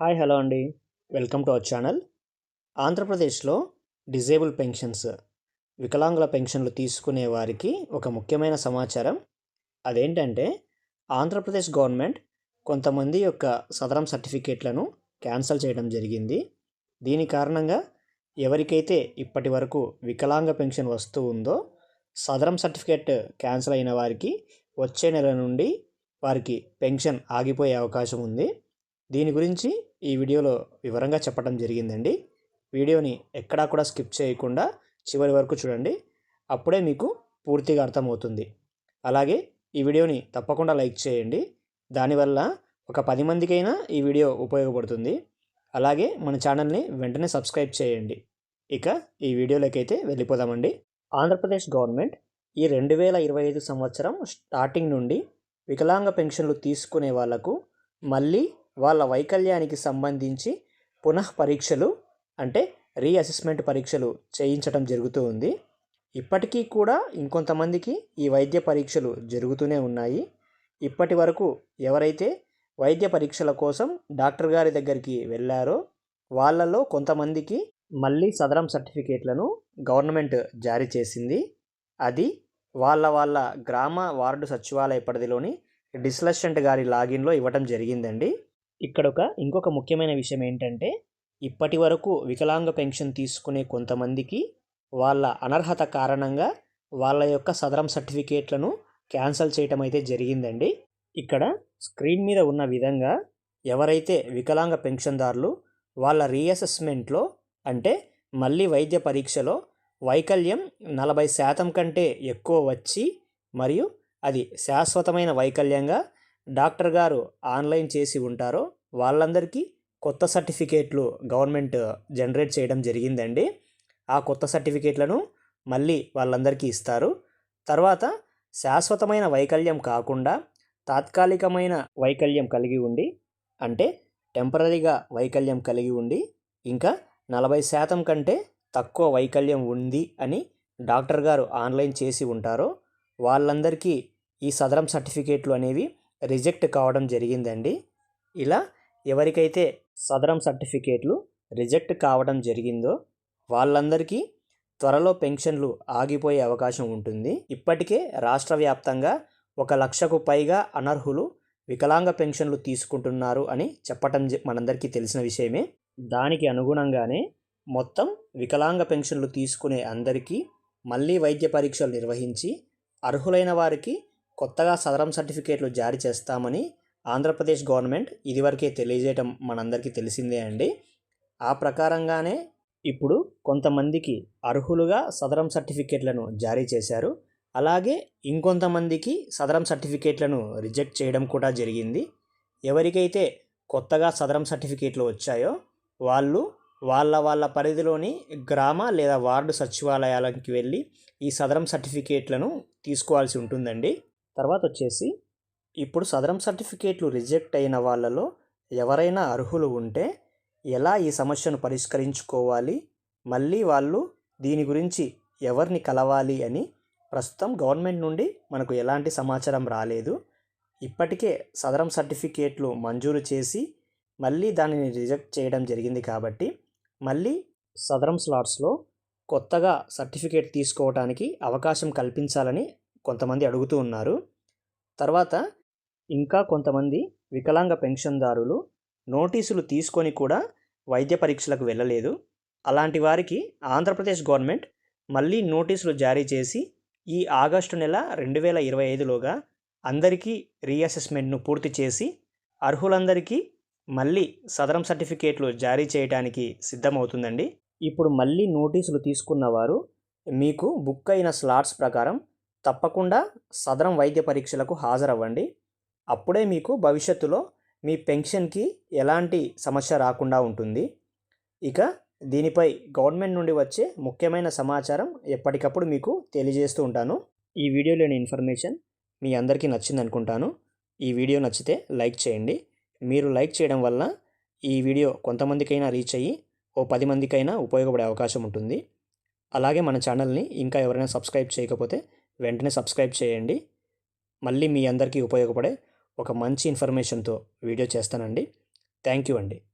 Hi hello అండి. Welcome to our channel. ఆంధ్రప్రదేశ్లో disable pensions వికలాంగుల పెన్షన్లు తీసుకునే వారికి ఒక ముఖ్యమైన సమాచారం అదేంటంటే ఆంధ్రప్రదేశ్ గవర్నమెంట్ కొంతమంది యొక్క సదరం సర్టిఫికేట్లను క్యాన్సిల్ చేయడం జరిగింది. దీని కారణంగా ఎవరికైతే ఇప్పటి వరకు వికలాంగ పెన్షన్ వస్తూ ఉందో సదరం సర్టిఫికేట్ క్యాన్సిల్ అయిన వారికి వచ్చే నెల నుండి వారికి పెన్షన్ ఆగిపోయే అవకాశం ఉంది. దీని గురించి ఈ వీడియోలో వివరంగా చెప్పడం జరిగిందండి. వీడియోని ఎక్కడా కూడా స్కిప్ చేయకుండా చివరి వరకు చూడండి. అప్పుడే మీకు పూర్తిగా అర్థమవుతుంది. అలాగే ఈ వీడియోని తప్పకుండా లైక్ చేయండి. దానివల్ల ఒక పది మందికైనా ఈ వీడియో ఉపయోగపడుతుంది. అలాగే మన ఛానల్ని వెంటనే సబ్స్క్రైబ్ చేయండి. ఇక ఈ వీడియోలోకైతే వెళ్ళిపోదామండి. ఆంధ్రప్రదేశ్ గవర్నమెంట్ ఈ రెండు వేల ఇరవై ఐదు సంవత్సరం స్టార్టింగ్ నుండి వికలాంగ పెన్షన్లు తీసుకునే వాళ్ళకు మళ్ళీ వాళ్ళ వైకల్యానికి సంబంధించి పునః పరీక్షలు అంటే రీఅసెస్మెంట్ పరీక్షలు చేయించడం జరుగుతూ ఉంది. ఇప్పటికీ కూడా ఇంకొంతమందికి ఈ వైద్య పరీక్షలు జరుగుతూనే ఉన్నాయి. ఇప్పటి వరకు ఎవరైతే వైద్య పరీక్షల కోసం డాక్టర్ గారి దగ్గరికి వెళ్ళారో వాళ్ళలో కొంతమందికి మళ్ళీ సదరం సర్టిఫికేట్లను గవర్నమెంట్ జారీ చేసింది. అది వాళ్ళ వాళ్ళ గ్రామ వార్డు సచివాలయ పరిధిలోని డిస్లెషెంట్ గారి లాగిన్లో ఇవ్వటం జరిగిందండి. ఇక్కడ ఒక ఇంకొక ముఖ్యమైన విషయం ఏంటంటే ఇప్పటి వరకు వికలాంగ పెన్షన్ తీసుకునే కొంతమందికి వాళ్ళ అనర్హత కారణంగా వాళ్ళ యొక్క సదరం సర్టిఫికేట్లను క్యాన్సల్ చేయటం అయితే జరిగిందండి. ఇక్కడ స్క్రీన్ మీద ఉన్న విధంగా ఎవరైతే వికలాంగ పెన్షన్దారులు వాళ్ళ రీఅసెస్మెంట్లో అంటే మళ్ళీ వైద్య పరీక్షలో వైకల్యం నలభై శాతం కంటే ఎక్కువ వచ్చి మరియు అది శాశ్వతమైన వైకల్యంగా డాక్టర్ గారు ఆన్లైన్ చేసి ఉంటారో వాళ్ళందరికీ కొత్త సర్టిఫికేట్లు గవర్నమెంట్ జనరేట్ చేయడం జరిగిందండి. ఆ కొత్త సర్టిఫికేట్లను మళ్ళీ వాళ్ళందరికీ ఇస్తారు. తర్వాత శాశ్వతమైన వైకల్యం కాకుండా తాత్కాలికమైన వైకల్యం కలిగి ఉండి అంటే టెంపరీగా వైకల్యం కలిగి ఉండి ఇంకా నలభై శాతం కంటే తక్కువ వైకల్యం ఉంది అని డాక్టర్ గారు ఆన్లైన్ చేసి ఉంటారో వాళ్ళందరికీ ఈ సదరం సర్టిఫికేట్లు అనేవి రిజెక్ట్ కావడం జరిగిందండి. ఇలా ఎవరికైతే సదరం సర్టిఫికేట్లు రిజెక్ట్ కావడం జరిగిందో వాళ్ళందరికీ త్వరలో పెన్షన్లు ఆగిపోయే అవకాశం ఉంటుంది. ఇప్పటికే రాష్ట్ర వ్యాప్తంగా ఒక లక్షకు పైగా అనర్హులు వికలాంగ పెన్షన్లు తీసుకుంటున్నారు అని చెప్పటం మనందరికీ తెలిసిన విషయమే. దానికి అనుగుణంగానే మొత్తం వికలాంగ పెన్షన్లు తీసుకునే అందరికీ మళ్ళీ వైద్య పరీక్షలు నిర్వహించి అర్హులైన వారికి కొత్తగా సదరం సర్టిఫికేట్లు జారీ చేస్తామని ఆంధ్రప్రదేశ్ గవర్నమెంట్ ఇదివరకే తెలియజేయటం మనందరికీ తెలిసిందే అండి. ఆ ప్రకారంగానే ఇప్పుడు కొంతమందికి అర్హులుగా సదరం సర్టిఫికేట్లను జారీ చేశారు. అలాగే ఇంకొంతమందికి సదరం సర్టిఫికేట్లను రిజెక్ట్ చేయడం కూడా జరిగింది. ఎవరికైతే కొత్తగా సదరం సర్టిఫికేట్లు వచ్చాయో వాళ్ళు వాళ్ళ వాళ్ళ పరిధిలోని గ్రామ లేదా వార్డు సచివాలయాలకి వెళ్ళి ఈ సదరం సర్టిఫికేట్లను తీసుకోవాల్సి ఉంటుందండి. తర్వాత వచ్చేసి ఇప్పుడు సదరం సర్టిఫికేట్లు రిజెక్ట్ అయిన వాళ్ళలో ఎవరైనా అర్హులు ఉంటే ఎలా ఈ సమస్యను పరిష్కరించుకోవాలి? మళ్ళీ వాళ్ళు దీని గురించి ఎవరిని కలవాలి అని ప్రస్తుతం గవర్నమెంట్ నుండి మనకు ఎలాంటి సమాచారం రాలేదు. ఇప్పటికే సదరం సర్టిఫికేట్లు మంజూరు చేసి మళ్ళీ దానిని రిజెక్ట్ చేయడం జరిగింది కాబట్టి మళ్ళీ సదరం స్లాట్స్లో కొత్తగా సర్టిఫికేట్ తీసుకోవడానికి అవకాశం కల్పించాలని కొంతమంది అడుగుతూ ఉన్నారు. తర్వాత ఇంకా కొంతమంది వికలాంగ పెన్షన్దారులు నోటీసులు తీసుకొని కూడా వైద్య పరీక్షలకు వెళ్ళలేదు. అలాంటి వారికి ఆంధ్రప్రదేశ్ గవర్నమెంట్ మళ్ళీ నోటీసులు జారీ చేసి ఈ ఆగస్టు నెల రెండు వేల ఇరవై ఐదులోగా అందరికీ రీఅసెస్మెంట్ను పూర్తి చేసి అర్హులందరికీ మళ్ళీ సదరం సర్టిఫికేట్లు జారీ చేయడానికి సిద్ధమవుతుందండి. ఇప్పుడు మళ్ళీ నోటీసులు తీసుకున్న వారు మీకు బుక్ అయిన స్లాట్స్ ప్రకారం తప్పకుండా సదరం వైద్య పరీక్షలకు హాజరవ్వండి. అప్పుడే మీకు భవిష్యత్తులో మీ పెన్షన్కి ఎలాంటి సమస్య రాకుండా ఉంటుంది. ఇక దీనిపై గవర్నమెంట్ నుండి వచ్చే ముఖ్యమైన సమాచారం ఎప్పటికప్పుడు మీకు తెలియజేస్తూ ఉంటాను. ఈ వీడియోలోని ఇన్ఫర్మేషన్ మీ అందరికీ నచ్చింది అనుకుంటాను ఈ వీడియో నచ్చితే లైక్ చేయండి. మీరు లైక్ చేయడం వల్ల ఈ వీడియో కొంతమందికైనా రీచ్ అయ్యి ఓ పది మందికైనా ఉపయోగపడే అవకాశం ఉంటుంది. అలాగే మన ఛానల్ని ఇంకా ఎవరైనా సబ్స్క్రైబ్ చేయకపోతే వెంటనే సబ్స్క్రైబ్ చేయండి. మళ్ళీ మీ అందరికీ ఉపయోగపడే ఒక మంచి ఇన్ఫర్మేషన్తో వీడియో చేస్తానండి. థ్యాంక్ యూ అండి.